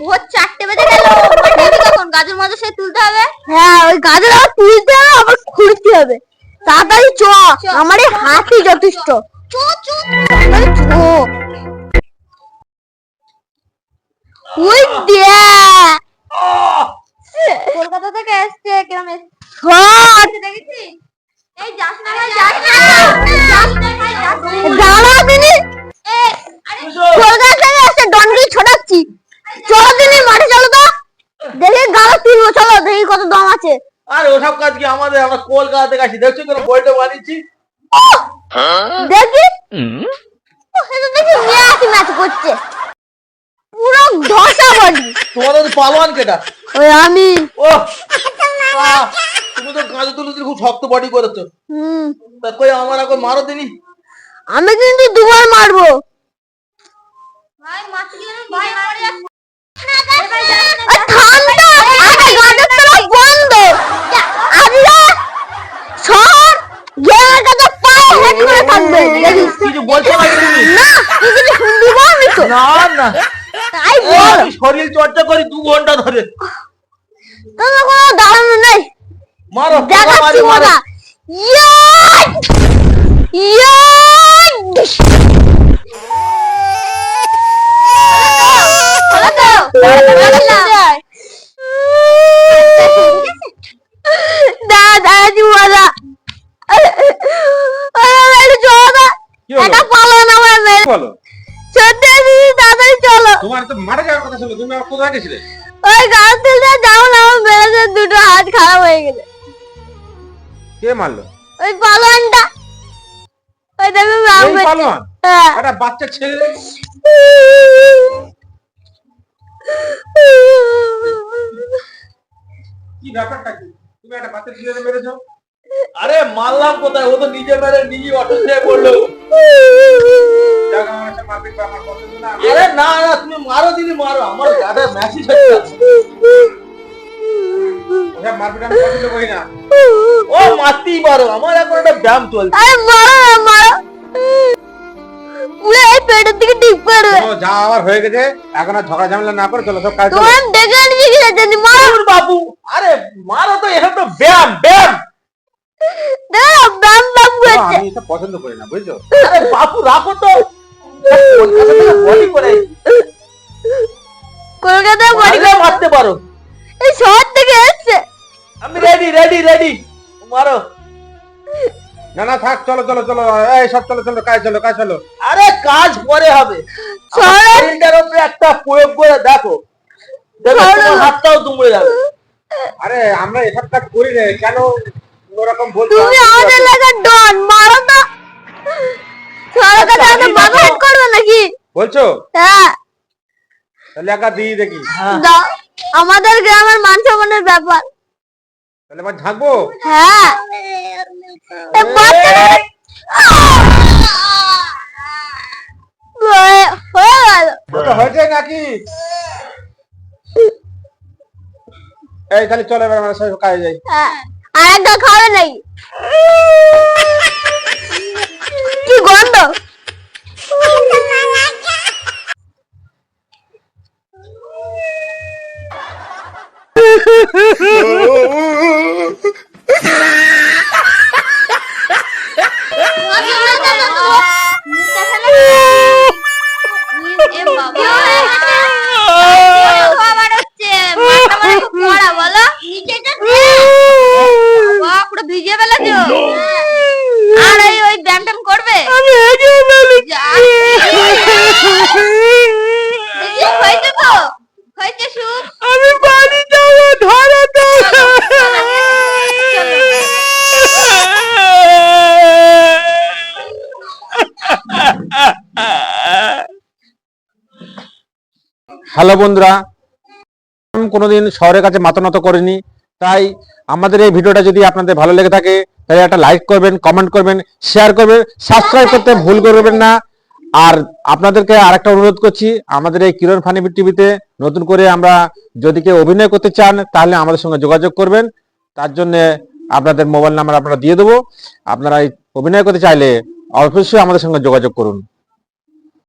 ভোর চারটে বেজে গেল। কখন? গাজর মাঝে সে তুলতে হবে? হ্যাঁ ওই গাজর আবার তুলতে হবে আবার খুঁড়তে হবে। তাড়াতাড়ি চ চ। আমার এই হাতি যথেষ্ট। চু চু তাড়াতাড়ি ওই দেখ কলকাতা থেকে এসছে কিরম এসছে? দেখেছিস এই যাস না যাস না যাস না যাস না দাঁড়া দিনি এ, আরে কলকাতা থেকে এসে ডনগি ছোটাচ্ছি চলো দিনি মাঠে চলো তো দেখি গাড়া তুলবো চলো দেখি কত দম আছে। আরে ওসব কাজ কি আমাদের? আমরা কলকাতা থেকে আসি দেখছ কেন বইটা বানিয়েছি? দেখি। দেখি ম্যাচ ম্যাচ করছে। পুরো ধসা বডি। তো পালোয়ান কেটা? ওই আমি। ও তুমি তো গাঁজা তুলে খুব শক্ত বডি করেছ। হুম। তা কই আমার এখন মারো দিনি আমি কিন্তু দুবার মারবো। ভাই ভাই মারে যাস না ভাই যাস না আর ঠান্ডা আগে গাড়ির তলা বন্ধ আজকে সর গেমটা তো পায়ে হেড করে থাকবে দেখিস কিছু বলছো না তুমি না তুই কিছু শুনবি বলবি তো না। না তাই বল। শরীর চর্চা করি দু ঘণ্টা ধরে। তোর কোনো দাঁড়ানো নেই। মারো দেখাচ্ছি। মজা। ইয়াই ইয়াই দাদাজি মজা চলো কি হলো? এটা পালো না আমার মেয়ে বলো সত্যি দিদি তাড়াতাড়ি চলো। তোমার তো মারা যাওয়ার কথা ছিল তুমি কোথায় গেছিলে? ওই গাছ তুলতে যাও না আমার বেড়েছে দুটো হাত খারাপ হয়ে গেছে। কে মারলো? ওই পালোয়ানটা। ওই দেখো রাম পালোয়ান? হ্যাঁ। একটা বাচ্চা ছেলে কি ব্যাপারটা কি? তুমি একটা বাচ্চা ছেলে মেরেছো? আরে মারলাম কোথায়? ও তো নিজে মেরে নিজে হয়ে পড়ল। আরে না না তুমি মারো দিদি মারো। আমার মেসেজ পছন্দ করি না। ও মারতেই পারো। আমার এখন একটা ব্যায়াম চলছে। আরে মারো মারো। উড়ে এই পেটের দিকে ঠিক পড়বে চলো, যা আবার হয়ে গেছে। এখন আর ঝগড়া ঝামেলা না করে চলো সব কাজ তোমার দেখে আনছি কি জানি মারো। বাবু। আরে মারো তো এটা তো ব্যায়াম ব্যায়াম। ব্যাম করছে। আমি এসব পছন্দ করি না বুঝছ? আরে বাবু রাখো তো। কলকাতা থেকে বডি করে। বাড়ি মারতে পারো। এই শহর থেকে এসছে। আমি রেডি রেডি রেডি মারো। না না থাক চলো চলো চলো। এই সব চলো চলো কাজ চলো কাজ চলো। আরে কাজ পরে হবে। শরীরটার উপরে একটা প্রয়োগ করে দেখো। দেখো তোমার হাতটাও দুমড়ে যাবে। আরে আমরা এসব কাজ করি না কেন ওরকম বলছো তুমি আমাদের এলাকার ডন মারো তো আচ্ছা, আমাদের বাবা দেখো। করবে নাকি? বলছো? হ্যাঁ। তাহলে একা দিয়ে দেখি। হ্যাঁ। দাও। আমাদের গ্রামের মান সম্মানের ব্যাপার। তাহলে হ্যাঁ। গেল। হয়েছে নাকি? এই তাহলে চলো এবার আমরা সবাই কাজে যাই। আর একটা খাবে কি গন্ধ এ হ্যালো বন্ধুরা কোনোদিন শহরের কাছে মাথা নত করিনি, তাই আমাদের এই ভিডিওটা যদি আপনাদের ভালো লেগে থাকে, তাহলে একটা লাইক করবেন কমেন্ট করবেন শেয়ার করবেন সাবস্ক্রাইব করতে ভুল করবেন না। আর আপনাদেরকে আরেকটা অনুরোধ করছি, আমাদের এই কিরণ ফানি টিভিতে নতুন করে আমরা যদি কেউ অভিনয় করতে চান, তাহলে আমাদের সঙ্গে যোগাযোগ করবেন। তার জন্য আপনাদের মোবাইল নাম্বার আপনারা দিয়ে দেবো। আপনারা অভিনয় করতে চাইলে অবশ্যই আমাদের সঙ্গে যোগাযোগ করুন।